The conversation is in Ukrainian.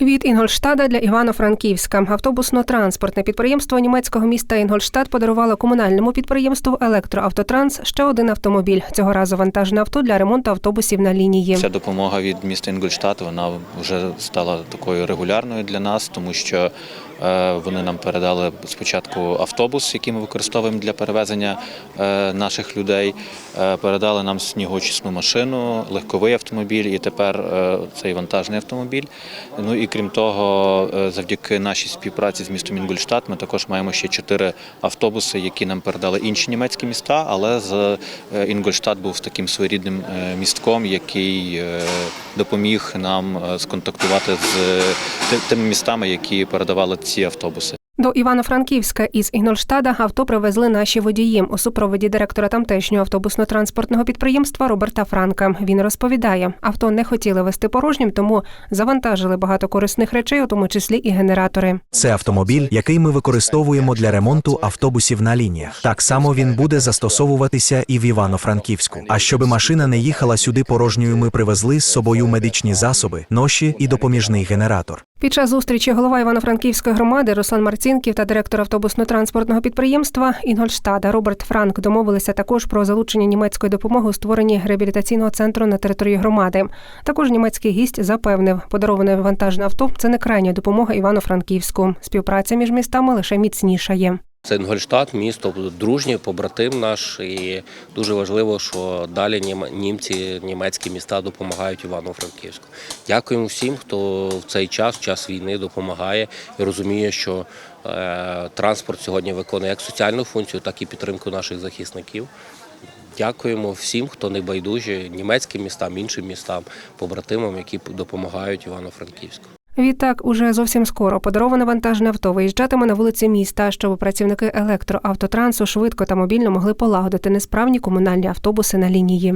Від Інгольштада для Івано-Франківська автобусно-транспортне підприємство німецького міста Інгольштад подарувало комунальному підприємству Електроавтотранс ще один автомобіль. Цього разу вантажне авто для ремонту автобусів на лінії. Ця допомога від міста Інгольштадт, вона вже стала такою регулярною для нас, тому що е, вони нам передали спочатку автобус, який ми використовуємо для перевезення е, наших людей. е, Передали нам снігоочисну машину, легковий автомобіль і тепер цей вантажний автомобіль. Ну і крім того, е, завдяки нашій співпраці з містом Інгольштадт ми також маємо ще чотири автобуси, які нам передали інші німецькі міста, але з е, Інгольштадт був таким своєрідним е, містком, який допоміг нам сконтактувати з тими містами, які передавали ці автобуси. До Івано-Франківська із Інгольштада авто привезли наші водії у супроводі директора тамтешнього автобусно-транспортного підприємства Роберта Франка. Він розповідає, авто не хотіли вести порожнім, тому завантажили багато корисних речей, у тому числі і генератори. Це автомобіль, який ми використовуємо для ремонту автобусів на лініях. Так само він буде застосовуватися і в Івано-Франківську. А щоби машина не їхала сюди порожньою, ми привезли з собою медичні засоби, ноші і допоміжний генератор. Під час зустрічі голова Івано-Франківської громади Руслан Марцінків та директор автобусно-транспортного підприємства Інгольштада Роберт Франк домовилися також про залучення німецької допомоги у створенні реабілітаційного центру на території громади. Також німецький гість запевнив, подароване вантажне авто це не крайня допомога Івано-Франківську. Співпраця між містами лише міцнішає. Це місто дружнє, побратим наш, і дуже важливо, що далі німці, німецькі міста допомагають Івано-Франківську. Дякуємо всім, хто в цей час, час війни, допомагає і розуміє, що е, транспорт сьогодні виконує як соціальну функцію, так і підтримку наших захисників. Дякуємо всім, хто не байдужі, німецьким містам, іншим містам, побратимам, які допомагають Івано-Франківську. Відтак, уже зовсім скоро подароване вантажне авто виїжджатиме на вулиці міста, щоб працівники електроавтотрансу швидко та мобільно могли полагодити несправні комунальні автобуси на лінії.